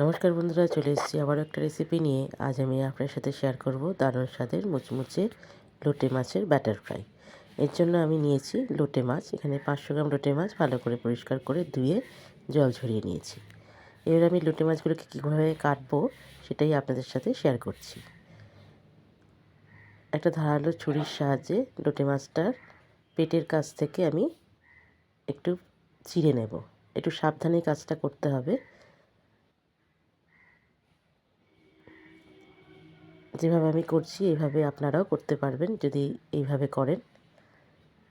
নমস্কার বন্ধুরা, চলে এসেছি আবার একটা রেসিপি নিয়ে। আজ আমি আপনার সাথে শেয়ার করব দারুণ স্বাদের মুচমুচে লোটে মাছের ব্যাটার ফ্রাই এর জন্য আমি নিয়েছি লোটে মাছ, এখানে পাঁচশো গ্রাম লোটে মাছ ভালো করে পরিষ্কার করে ধুয়ে জল ঝরিয়ে নিয়েছি। এবার আমি লোটে মাছগুলোকে কীভাবে কাটবো সেটাই আপনাদের সাথে শেয়ার করছি। একটা ধারালো ছুরির সাহায্যে লোটে মাছটার পেটের কাছ থেকে আমি একটু চিড়ে নেব। একটু সাবধানে কাজটা করতে হবে। যেভাবে আমি করছি, এইভাবে আপনারাও করতে পারবেন যদি এইভাবে করেন।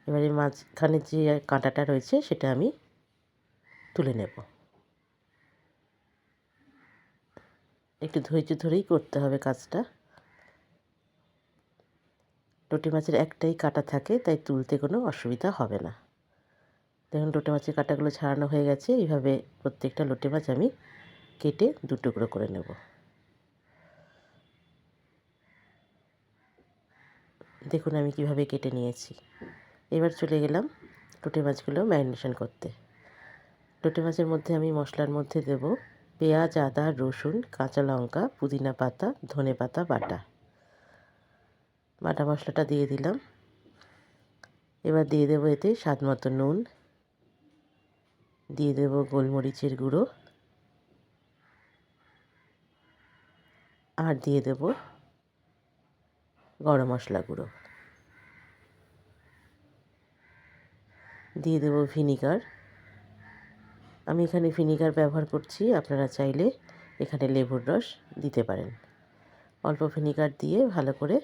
এবারে মাঝখানে যে কাঁটাটা রয়েছে, সেটা আমি তুলে নেব। একটু ধৈর্য ধরেই করতে হবে কাজটা। লোটে মাছের একটাই কাটা থাকে, তাই তুলতে কোনো অসুবিধা হবে না। দেখুন লোটে মাছের কাটাগুলো ছাড়ানো হয়ে গেছে। এইভাবে প্রত্যেকটা লোটে মাছ আমি কেটে দু টুকরো করে নেব। দেখুন আমি কীভাবে কেটে নিয়েছি। এবার চলে গেলাম লোটে মাছগুলো ম্যারিনেশন করতে। লোটে মাছের মধ্যে আমি মশলার মধ্যে দেব পেঁয়াজ, আদা, রসুন, কাঁচা লঙ্কা, পুদিনা পাতা, ধনে পাতা, বাটা। বাটা মশলাটা দিয়ে দিলাম। এবার দিয়ে দেবো এতে স্বাদ মতো নুন। দিয়ে দেব গোলমরিচের গুঁড়ো। আর দিয়ে দেব গরম মশলা গুঁড়ো। দিয়ে দেব ভিনিগার। আমি এখানে ভিনিগার ব্যবহার করছি, আপনারা চাইলে এখানে লেবুর রস দিতে পারেন। অল্প ভিনিগার দিয়ে ভালো করে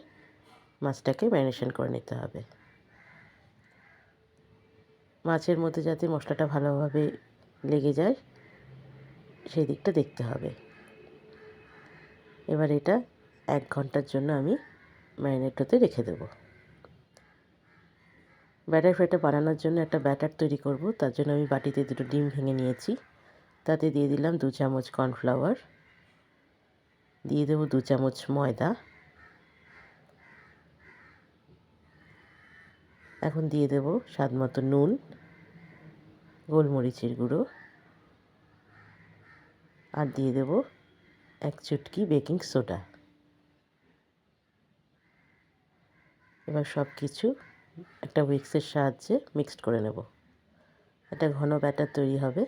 মাছটাকে ম্যারিনেশন করে নিতে হবে। মাছের মধ্যে যাতে মশলাটা ভালোভাবে লেগে যায় সেই দিকটা দেখতে হবে। এবার এটা এক ঘণ্টার জন্য আমি ম্যারিনেট হতে রেখে দেবো। ব্যাটার ফ্রাইটা বানানোর জন্য একটা ব্যাটার তৈরি করব। তার জন্য আমি বাটিতে দুটো ডিম ভেঙে নিয়েছি। তাতে দিয়ে দিলাম দু চামচ কর্নফ্লাওয়ার। দিয়ে দেবো দু চামচ ময়দা। এখন দিয়ে দেব স্বাদ মতো নুন, গোলমরিচের গুঁড়ো। আর দিয়ে দেব এক চুটকি বেকিং সোডা। এবার সব কিছু একটা উইক্সের সাহায্যে মিক্সড করে নেব। একটা ঘন ব্যাটার তৈরি হবে।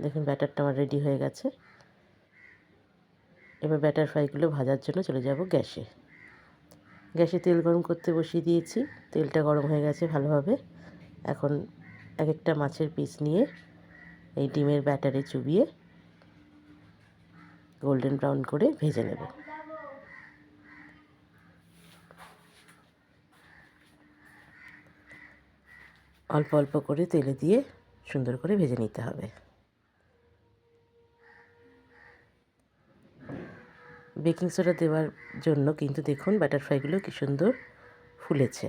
দেখুন ব্যাটারটা আমার রেডি হয়ে গেছে। এবার ব্যাটার ফ্রাইগুলো ভাজার জন্য চলে যাব গ্যাসে। গ্যাসে তেল গরম করতে বসিয়ে দিয়েছি। তেলটা গরম হয়ে গেছে ভালোভাবে। এখন এক একটা মাছের পিস নিয়ে এই ডিমের ব্যাটারে চুবিয়ে গোল্ডেন ব্রাউন করে ভেজে নেব। অল্প অল্প করে তেলে দিয়ে সুন্দর করে ভেজে নিতে হবে। বেকিং সোডা দেওয়ার জন্য কিন্তু দেখুন ব্যাটার ফ্রাইগুলো কি সুন্দর ফুলেছে।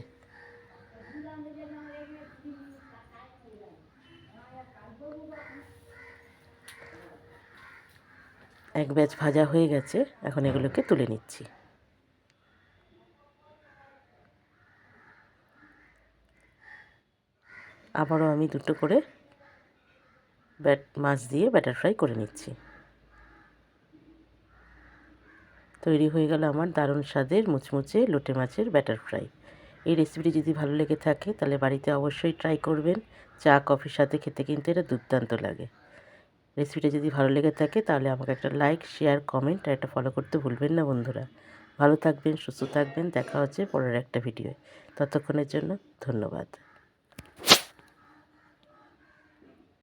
এক ব্যাচ ভাজা হয়ে গেছে, এখন এগুলোকে তুলে নিচ্ছি। আবারও আমি দুটো করে ব্যাট, মাছ দিয়ে ব্যাটার ফ্রাই করে নিচ্ছি। তৈরি হয়ে গেল আমার দারুণ স্বাদের মুচমুচে লোটে মাছের ব্যাটার ফ্রাই। এই রেসিপিটি যদি ভালো লেগে থাকে, তাহলে বাড়িতে অবশ্যই ট্রাই করবেন। চা, কফির সাথে খেতে কিন্তু এটা দুর্দান্ত লাগে। রেসিপিটা যদি ভালো লেগে থাকে, তাহলে আমাকে একটা লাইক, শেয়ার, কমেন্ট আর একটা ফলো করতে ভুলবেন না বন্ধুরা। ভালো থাকবেন, সুস্থ থাকবেন। দেখা হচ্ছে পরের একটা ভিডিও ততক্ষণের জন্য ধন্যবাদ।